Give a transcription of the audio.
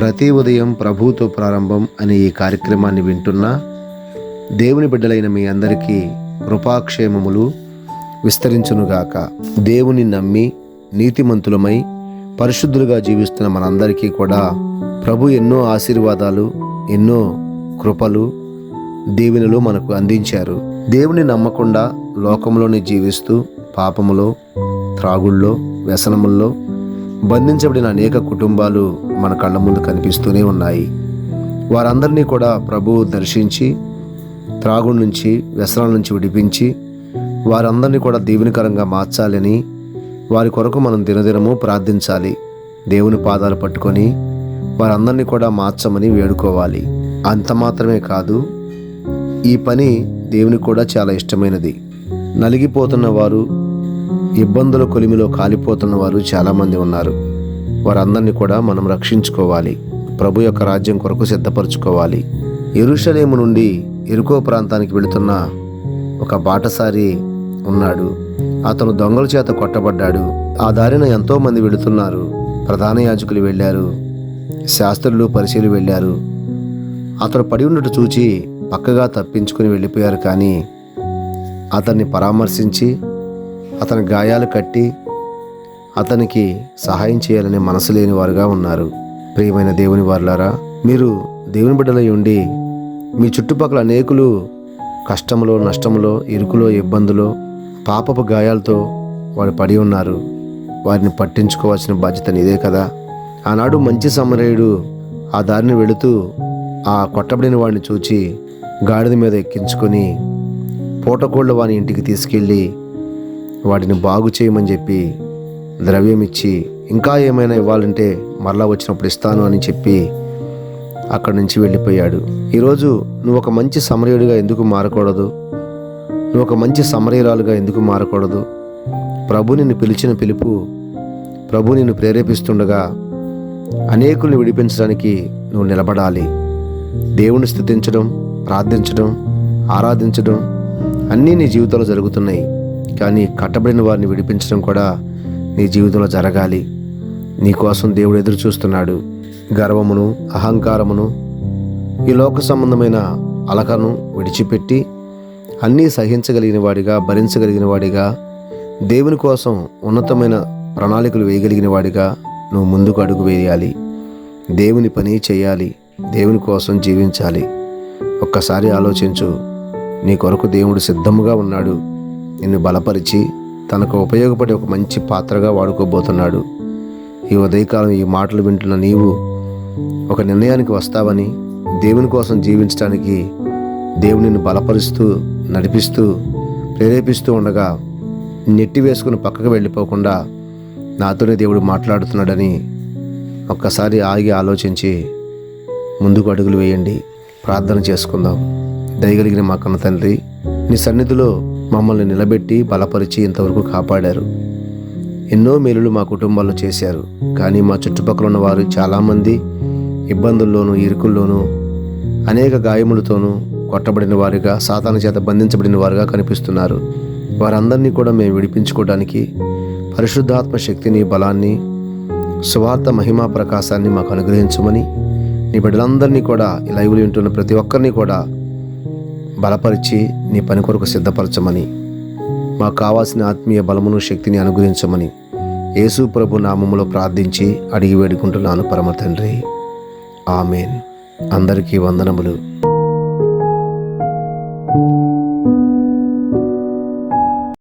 ప్రతి ఉదయం ప్రభుతో ప్రారంభం అనే ఈ కార్యక్రమాన్ని వింటున్న దేవుని బిడ్డలైన మీ అందరికీ కృపాక్షేమములు విస్తరించునుగాక. దేవుని నమ్మి నీతిమంతులమై పరిశుద్ధులుగా జీవిస్తున్న మనందరికీ కూడా ప్రభు ఎన్నో ఆశీర్వాదాలు ఎన్నో కృపలు దీవెనలు మనకు అందించారు. దేవుని నమ్మకుండా లోకంలోనే జీవిస్తూ పాపములో త్రాగుల్లో వ్యసనముల్లో బంధించబడిన అనేక కుటుంబాలు మన కళ్ళ ముందు కనిపిస్తూనే ఉన్నాయి. వారందరినీ కూడా ప్రభువు దర్శించి త్రాగుడు నుంచి వ్యసనాల నుంచి విడిపించి వారందరినీ కూడా దీవెనకరంగా మార్చాలని వారి కొరకు మనం దినదినము ప్రార్థించాలి. దేవుని పాదాలు పట్టుకొని వారందరినీ కూడా మార్చమని వేడుకోవాలి. అంత మాత్రమే కాదు ఈ పని దేవునికి కూడా చాలా ఇష్టమైనది. నలిగిపోతున్న వారు ఇబ్బందుల కొలిమిలో కాలిపోతున్న వారు చాలామంది ఉన్నారు. వారందరినీ కూడా మనం రక్షించుకోవాలి. ప్రభు యొక్క రాజ్యం కొరకు సిద్ధపరచుకోవాలి. ఎరుషలేము నుండి ఎరుకో ప్రాంతానికి వెళుతున్న ఒక బాటసారి ఉన్నాడు. అతను దొంగల చేత కొట్టబడ్డాడు. ఆ దారిన ఎంతోమంది వెళుతున్నారు. ప్రధాన యాజకులు వెళ్ళారు. శాస్త్రులు పరిశీలి వెళ్ళారు. అతను పడి ఉన్నట్టు చూచి పక్కగా తప్పించుకుని వెళ్ళిపోయారు కానీ అతన్ని పరామర్శించి అతని గాయాలు కట్టి అతనికి సహాయం చేయాలనే మనసు లేని వారుగా ఉన్నారు. ప్రియమైన దేవుని వారులారా మీరు దేవుని బిడ్డలై ఉండి మీ చుట్టుపక్కల అనేకులు కష్టములో నష్టములో ఇరుకులో ఇబ్బందులో పాపపు గాయాలతో వారు పడి ఉన్నారు. వారిని పట్టించుకోవాల్సిన బాధ్యత నీదే కదా. ఆనాడు మంచి సమరయుడు ఆ దారిని వెళుతూ ఆ కొట్టబడిన వాడిని చూచి గాడిద మీద ఎక్కించుకొని పూటకోళ్ళ వాని ఇంటికి తీసుకెళ్ళి వాటిని బాగు చేయమని చెప్పి ద్రవ్యం ఇచ్చి ఇంకా ఏమైనా ఇవ్వాలంటే మరలా వచ్చినప్పుడు ఇస్తాను అని చెప్పి అక్కడి నుంచి వెళ్ళిపోయాడు. ఈరోజు నువ్వు ఒక మంచి సమరయుడిగా ఎందుకు మారకూడదు? నువ్వు ఒక మంచి సమరయురాలుగా ఎందుకు మారకూడదు? ప్రభు నిన్ను పిలిచిన పిలుపు ప్రభు నిన్ను ప్రేరేపిస్తుండగా అనేకుల్ని విడిపించడానికి నువ్వు నిలబడాలి. దేవుని స్థుతించడం ప్రార్థించడం ఆరాధించడం అన్నీ నీ జీవితంలో జరుగుతున్నాయి. కానీ కట్టబడిన వారిని విడిపించడం కూడా నీ జీవితంలో జరగాలి. నీ కోసం దేవుడు ఎదురు చూస్తున్నాడు. గర్వమును అహంకారమును ఈ లోక సంబంధమైన అలకను విడిచిపెట్టి అన్నీ సహించగలిగిన వాడిగా భరించగలిగిన వాడిగా దేవుని కోసం ఉన్నతమైన ప్రణాళికలు వేయగలిగిన వాడిగా నువ్వు ముందుకు అడుగు వేయాలి. దేవుని పని చేయాలి. దేవుని కోసం జీవించాలి. ఒక్కసారి ఆలోచించు నీ కొరకు దేవుడు సిద్ధముగా ఉన్నాడు. నిన్ను బలపరిచి తనకు ఉపయోగపడే ఒక మంచి పాత్రగా వాడుకోబోతున్నాడు. ఈ ఉదయకాలం ఈ మాటలు వింటున్న నీవు ఒక నిర్ణయానికి వస్తావని దేవుని కోసం జీవించడానికి దేవుని బలపరుస్తూ నడిపిస్తూ ప్రేరేపిస్తూ ఉండగా నెట్టి వేసుకుని పక్కకు వెళ్ళిపోకుండా నాతోనే దేవుడు మాట్లాడుతున్నాడని ఒక్కసారి ఆగి ఆలోచించి ముందుకు అడుగులు వేయండి. ప్రార్థన చేసుకుందాం. దయగలిగిన మా కన్న తండ్రి నీ సన్నిధిలో మమ్మల్ని నిలబెట్టి బలపరిచి ఇంతవరకు కాపాడారు. ఎన్నో మేలులు మా కుటుంబాల్లో చేశారు. కానీ మా చుట్టుపక్కల ఉన్న వారు చాలామంది ఇబ్బందుల్లోనూ ఇరుకుల్లోనూ అనేక గాయములతోనూ కొట్టబడిన వారుగా సాతాన చేత బంధించబడిన వారుగా కనిపిస్తున్నారు. వారందరినీ కూడా మేము విడిపించుకోవడానికి పరిశుద్ధాత్మ శక్తిని బలాన్ని సువార్త మహిమా ప్రకాశాన్ని మాకు అనుగ్రహించమని నీ బిడ్డలందరినీ కూడా ఈ లైవ్లు వింటున్న ప్రతి ఒక్కరిని కూడా బలపరిచి నీ పని కొరకు సిద్ధపరచమని. మాకు కావాల్సిన ఆత్మీయ బలమును శక్తిని అనుగ్రహించమని యేసు ప్రభు నామములో ప్రార్థించి అడిగి వేడుకుంటున్నాను పరమ తండ్రి. ఆమెన్. అందరికీ వందనములు.